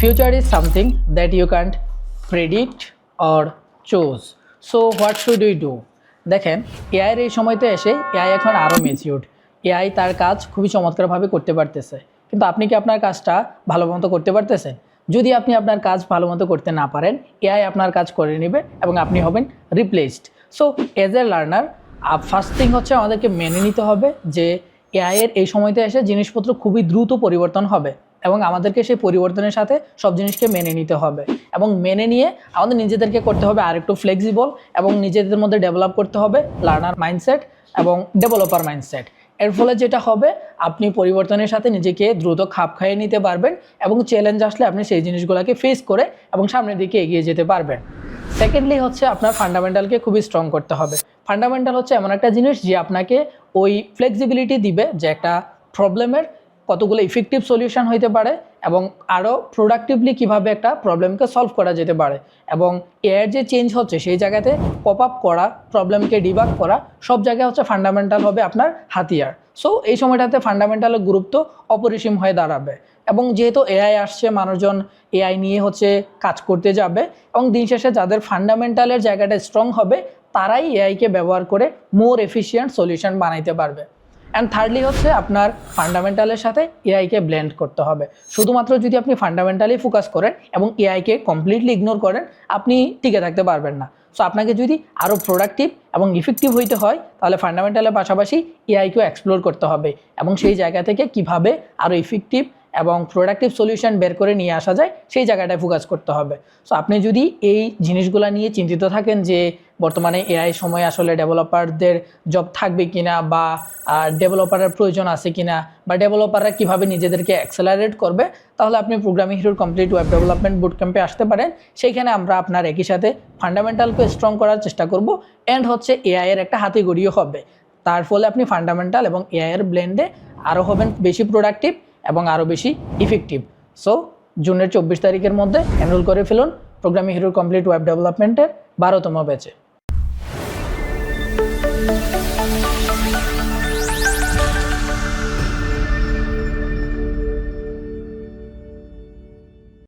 future is something that you can't predict or choose. So, what should we do? দেখেন এআইয়ের এই সময়তে এসে AI এখন আরও মেচিউড এআই তার কাজ খুবই চমৎকারভাবে করতে পারতেছে। কিন্তু আপনি কি আপনার কাজটা ভালো মতো করতে পারতেছেন? যদি আপনি আপনার কাজ ভালো মতো করতে না পারেন এআই আপনার কাজ করে নেবে এবং আপনি হবেন replaced so as a learner first thing হচ্ছে আমাদেরকে মেনে নিতে হবে যে এআই এর এই সময়তে এসে জিনিসপত্র খুবই দ্রুত পরিবর্তন হবে। এবং আমাদেরকে সেই পরিবর্তনের সাথে সব জিনিসকে মেনে নিতে হবে। এবং মেনে নিয়ে আমাদের নিজেদেরকে করতে হবে আরেকটু ফ্লেক্সিবল এবং নিজেদের মধ্যে ডেভেলপ করতে হবে লার্নার মাইন্ডসেট এবং ডেভেলপার মাইন্ডসেট এর ফলে যেটা হবে, আপনি পরিবর্তনের সাথে নিজেকে দ্রুত খাপ খাইয়ে নিতে পারবেন এবং চ্যালেঞ্জ আসলে আপনি সেই জিনিসগুলোকে ফেস করে এবং সামনের দিকে এগিয়ে যেতে পারবেন। সেকেন্ডলি হচ্ছে আপনার ফান্ডামেন্টালকে খুবই স্ট্রং করতে হবে। ফান্ডামেন্টাল হচ্ছে এমন একটা জিনিস যে আপনাকে ওই ফ্লেক্সিবিলিটি দিবে যে একটা প্রবলেমের কতগুলো ইফেক্টিভ সলিউশন হইতে পারে এবং আরও প্রোডাক্টিভলি কীভাবে একটা প্রবলেমকে সলভ করা যেতে পারে এবং এর যে চেঞ্জ হচ্ছে সেই জায়গাতে পপ আপ করা প্রবলেমকে ডিবাগ করা, সব জায়গায় হচ্ছে ফান্ডামেন্টাল হবে আপনার হাতিয়ার। সো এই সময়টাতে ফান্ডামেন্টালের গুরুত্ব অপরিসীম হয়ে দাঁড়াবে এবং যেহেতু এআই আসছে, মানুষজন এআই নিয়ে হচ্ছে কাজ করতে যাবে এবং দিন শেষে যাদের ফান্ডামেন্টালের জায়গাটা স্ট্রং হবে, তারাই এআইকে ব্যবহার করে মোর এফিসিয়েন্ট সলিউশন বানাইতে পারবে। অ্যান্ড থার্ডলি হচ্ছে আপনার ফান্ডামেন্টালের সাথে এআইকে ব্লেন্ড করতে হবে। শুধুমাত্র যদি আপনি ফান্ডামেন্টালি ফোকাস করেন এবং এআইকে কমপ্লিটলি ইগনোর করেন, আপনি টিকে থাকতে পারবেন না। সো আপনাকে যদি আরও প্রোডাক্টিভ এবং ইফেক্টিভ হইতে হয়, তাহলে ফান্ডামেন্টালের পাশাপাশি এআইকেও এক্সপ্লোর করতে হবে এবং সেই জায়গা থেকে কীভাবে আরও ইফেক্টিভ এবং প্রোডাক্টিভ সলিউশন বের করে নিয়ে আসা যায়, সেই জায়গাটায় ফোকাস করতে হবে। সো আপনি যদি এই জিনিসগুলো নিয়ে চিন্তিত থাকেন যে বর্তমানে এআই সময় আসলে ডেভেলপারদের জব থাকবে কিনা বা ডেভেলপারের প্রয়োজন আছে কিনা বা ডেভেলপাররা কীভাবে নিজেদেরকে অ্যাক্সেলারেট করবে, তাহলে আপনি প্রোগ্রামিং হিরোর কমপ্লিট ওয়েব ডেভেলপমেন্ট বুট ক্যাম্পে আসতে পারেন। সেইখানে আমরা আপনার একই সাথে ফান্ডামেন্টালকে স্ট্রং করার চেষ্টা করব অ্যান্ড হচ্ছে এআই এর একটা হাতে হবে। তার ফলে আপনি ফান্ডামেন্টাল এবং এআই এর ব্লেন্ডে আরও হবেন বেশি প্রোডাক্টিভ এবং আরও বেশি ইফেক্টিভ সো জুনের চব্বিশ তারিখের মধ্যে এনরোল করে ফেলুন প্রোগ্রামিং হিরোর কমপ্লিট ওয়েব ডেভেলপমেন্টের বারোতম ব্যাচে you